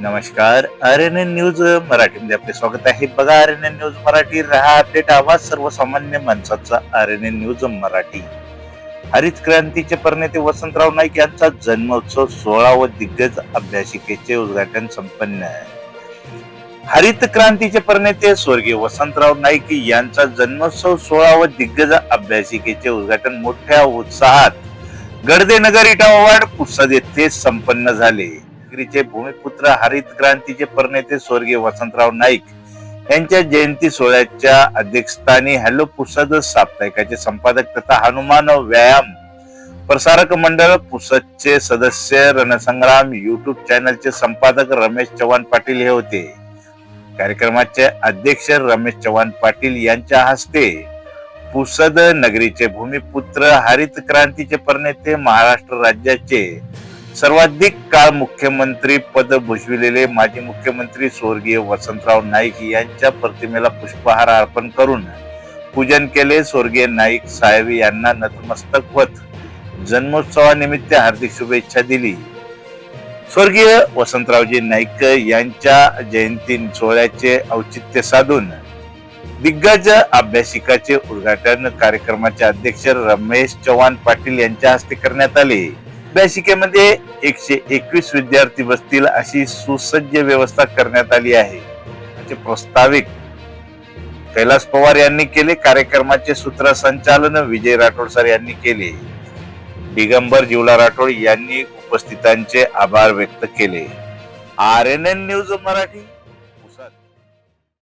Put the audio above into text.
नमस्कार. R N N news मराठीमध्ये आपले स्वागत आहे. बघा R N N news Marathi रहा अपडेट. आवाज सर्वसामान्य माणसाचा R N N news Marathi. हरित क्रांतीचे प्रणेते वसंतराव नाईक यांचा जन्मोत्सव सोळा व दिग्गज अभ्यासिकेचे उद्घाटन संपन्न. हरित क्रांतीचे प्रणेते स्वर्गीय वसंतराव नाईक यांचा जन्मोत्सव सोळा व दिग्गज अभ्यासिकेचे उद्घाटन मोठ्या उत्साहात. गडदे नगर इटावाड पुसद येथे संपन्न झाले. चे भूमिपुत्र हरित क्रांतीचे परनेते स्वर्गीय वसंतराव नाईक यांच्या जयंती सोहळ्याच्या अध्यक्षस्थानी हॅलो पुसद साप्ताहिकाचे संपादक तथा हनुमान व्यायाम प्रसारक मंडळ पुसदचे सदस्य रणसंग्राम युट्यूब चॅनलचे संपादक रमेश चव्हाण पाटील हे होते. कार्यक्रमाचे अध्यक्ष रमेश चव्हाण पाटील यांच्या हस्ते पुसद नगरीचे भूमिपुत्र हरित क्रांतीचे परनेते महाराष्ट्र राज्याचे सर्वाधिक काळ मुख्यमंत्री पद भूषविलेले माजी मुख्यमंत्री स्वर्गीय वसंतराव नाईक यांच्या प्रतिमेला पुष्पहार अर्पण करून पूजन केले. स्वर्गीय नाईक साहेब यांना नतमस्तक होत जन्मोत्सवानिमित्त हार्दिक शुभेच्छा दिली. स्वर्गीय वसंतरावजी नाईक यांच्या जयंती सोहळ्याचे औचित्य साधून दिग्गज अभ्यासिकाचे उद्घाटन कार्यक्रमाचे अध्यक्ष रमेश चव्हाण पाटील यांच्या हस्ते करण्यात आले. अभ्यासिकेमध्ये एकशे एकवीस विद्यार्थी बसतील अशी सुसज्ज व्यवस्था करण्यात आली आहे. असे प्रस्ताविक कैलास पवार यांनी केले कार्यक्रमाचे सूत्रसंचालन विजय राठोड सर यांनी केले. दिगंबर जिवला राठोड यांनी उपस्थितांचे आभार व्यक्त केले. R N N news Marathi.